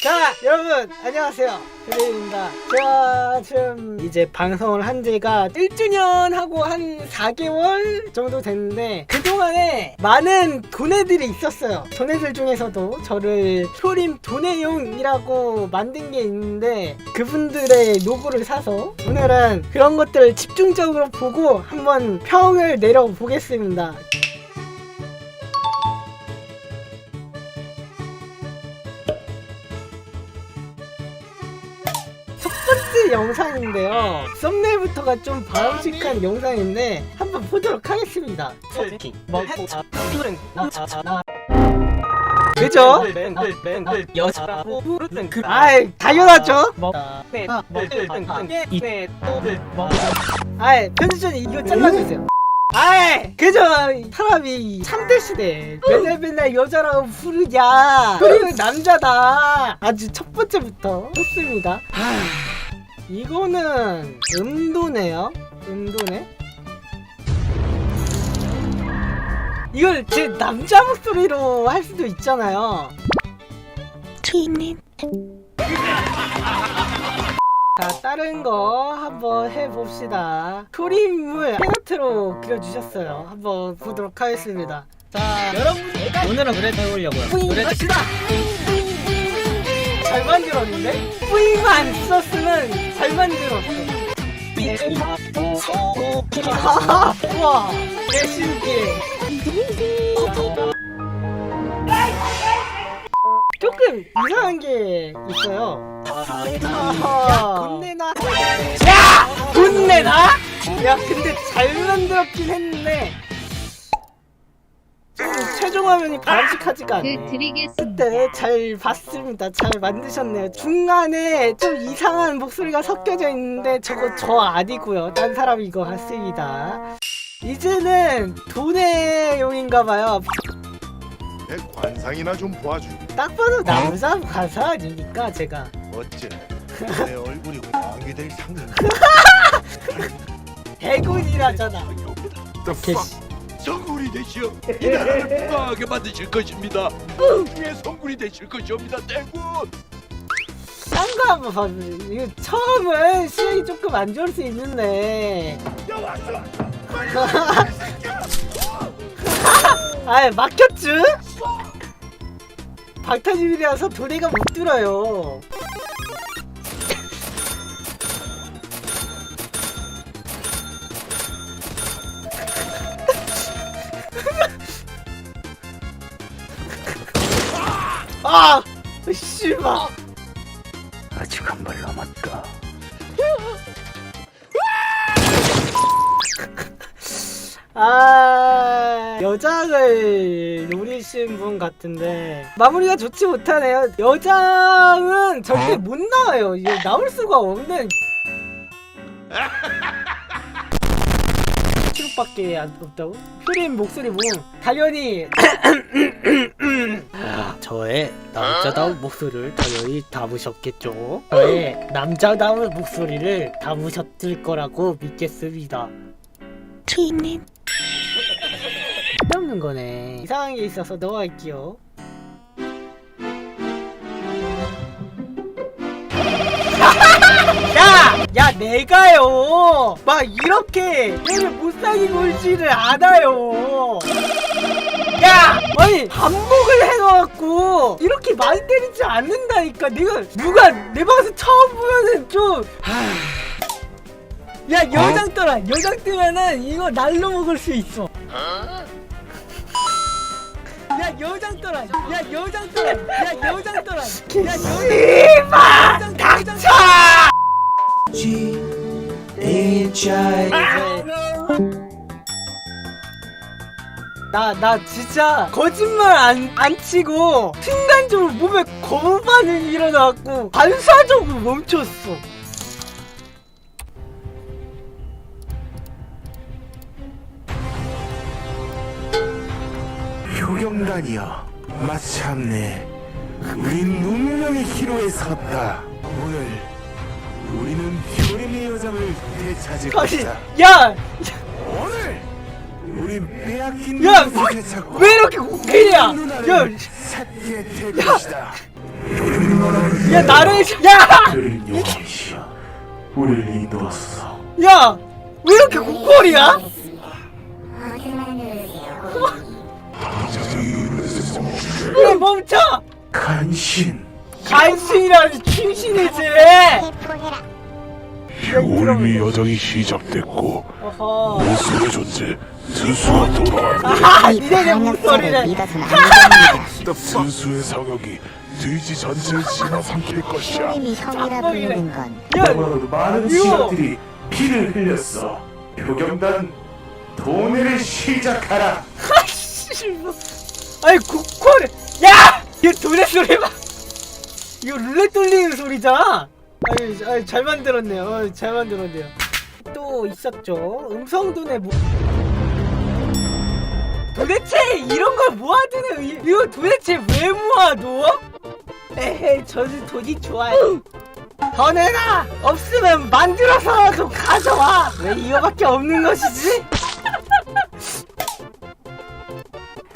자 여러분 안녕하세요. 드레입니다. 제가 지금 이제 방송을 한 지가 1주년 하고 한 4개월 정도 됐는데 그동안에 많은 도네들이 있었어요. 도네들 중에서도 저를 효림 도네용이라고 만든 게 있는데 그분들의 로고를 사서 오늘은 그런 것들을 집중적으로 보고 한번 평을 내려보겠습니다 번째 영상인데요. 썸네일부터가 좀 바람직한 영상인데 한번 보도록 하겠습니다. 그죠? 여자라고 부르는 그 아이 당연하죠. 아이 편집자님 이거 잘라주세요. 아이 그죠 사람이 참대 시대 맨날 맨날 여자라고 부르냐 그리고 남자다 아주 첫 번째부터 좋습니다 하, 이거는 음도네요. 음도네. 이걸 제 남자 목소리로 할 수도 있잖아요. 자 다른 거 한번 해봅시다. 그림을 페인트로 그려주셨어요. 한번 보도록 하겠습니다. 자 여러분 오늘은 노래 해보려고요. 노래 갑시다 잘 만들었는데? 뿌잉만 썼으면 잘 만들었어. 우와 개신기해. 조금 이상한 게 있어요. 야 돈내나 야 돈내나 야 근데 잘 만들었긴 했는데 좀 최종 화면이 바람직하지가 않네 그 드리겠습니다. 네, 잘 봤습니다. 잘 만드셨네요. 중간에 좀 이상한 목소리가 섞여져 있는데 저거 저 아니고요. 딴 사람인 것 같습니다. 이제는 돈의 용인가봐요. 내 관상이나 좀 보아주. 딱 봐도 남자 가사 아닙니까 제가. 어째 내 얼굴이 왕이 될 상은 해군이라잖아. 개씨. 성군이 되시어 이 나라를 풍성하게 만드실 것입니다. 중에 성군이 되실 것이옵니다. 대군. 딴 거 한번 봐주세요. 이거 처음은 시력이 조금 안 좋을 수 있는데. 아 막혔쥬? 박타집이라서 도대가 못 들어요. 아! 씨발! 아직 한 발 남았다. 아 여장을 노리신 분 같은데 마무리가 좋지 못하네요 여장은 절대 못 나와요 이게 나올 수가 없는 추룩밖에 안 없다고? 효린 목소리 보면 당연히 저의 남자다운 목소리를 당연히 담으셨겠죠 저의 남자다운 목소리를 담으셨을 거라고 믿겠습니다 없는 거네. 이상한 게 있어서 넣어갈게요. 야! 야, 내가요! 막 이렇게 얘를 못 사귀고 올지를 않아요! 야! 아니, 반복을 해놓고 이렇게 많이 때리지 않는다니까. 내가, 누가 내 방송 처음 보면은 좀. 야, 여장 떠라! 여장 뜨면은 이거 날로 먹을 수 있어. 야 여장 떠라 야 여장 떠라 야 여장 떠라 야 여장 닥쳐 나 나 진짜 거짓말 안, 안 치고 순간적으로 몸에 거부 반응이 일어나갖고 반사적으로 멈췄어. 효경단이여 마참내 우린 운명의 기로에 섰다. 오늘 우리는 효림의 여장을 되찾을 아니 것이다. 야! 오늘 우린 빼앗긴 야! 것을 되찾고 왜 이렇게 웃기냐 야! 너를 야 나를 야! 그린 영혼이시여 우리를 인도하소서 야! 왜 이렇게 고퀄이야? 왜 멈춰! 간신 간신이라니 충신이지! 오림이 여정이 시작됐고 어허 모습의 존재 스스로 돌아왔다 아 이제 목소리를 믿어서는 안 됩니다. 스스의 성역이 돼지 전체를 집어삼킬 것이야 형님이 형이라. 부르는 건 야! 너무나도 많은 이거! 시각들이 피를 흘렸어 표경단 도내를 시작하라 뭐. 아니 고퀄 야! 이거 도네 소리 봐 이거 룰렛 돌리는 소리잖아 아니, 아니 잘 만들었네요 어, 잘 만들었네요 또 있었죠 음성도네 뭐 도대체 이런 걸 모아두는 이- 이거 도대체 왜 모아둬? 에헤이 저는 돈이 좋아요 더 내놔! 없으면 만들어서라도 가져와! 왜 이거밖에 없는 것이지?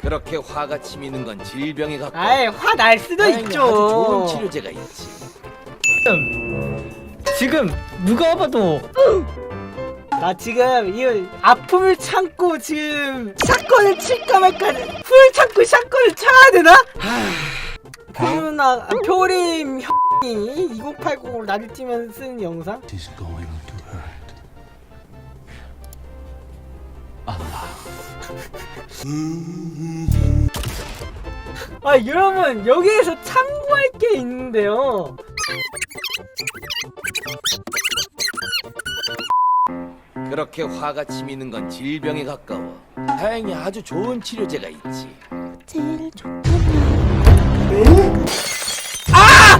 그렇게 화가 치미는 건 질병에 가까워. 아이 화 날 수도 다행히 있죠 아주 좋은 치료제가 있지. 지금 누가 봐도 나 지금 이 아픔을 참고 지금 샷건을 칠까 말까 풀 참고 샷건을 쳐야 되나? 표누나 아, 표림 형이 2080으로 나를 뛰면 쓴 영상? 아 여러분 여기에서 참고할 게 있는데요 그렇게 화가 치미는 건 질병에 가까워. 다행히 아주 좋은 치료제가 있지. 제일 좋 아!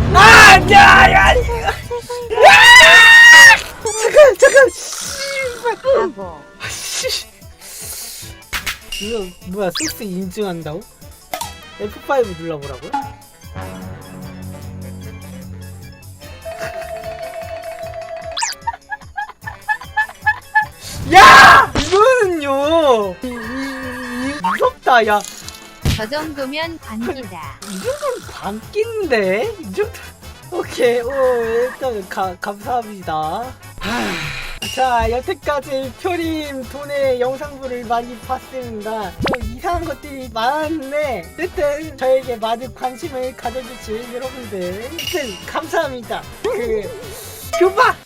야! 야! 잠깐 잠깐 씨발. 씨. 이거 뭐야 소스 인증한다고? F5 눌러보라고요? 야! 이거는요 이, 이, 이, 무섭다 야 저 정도면 반기다. 이 정도는 반기인데? 이 정도 오케이 오 일단 가, 감사합니다 자 여태까지 표림 돈의 영상부를 많이 봤습니다 좀 이상한 것들이 많았는데 어쨌든 저에게 많은 관심을 가져주신 여러분들 어쨌든 감사합니다 그 교박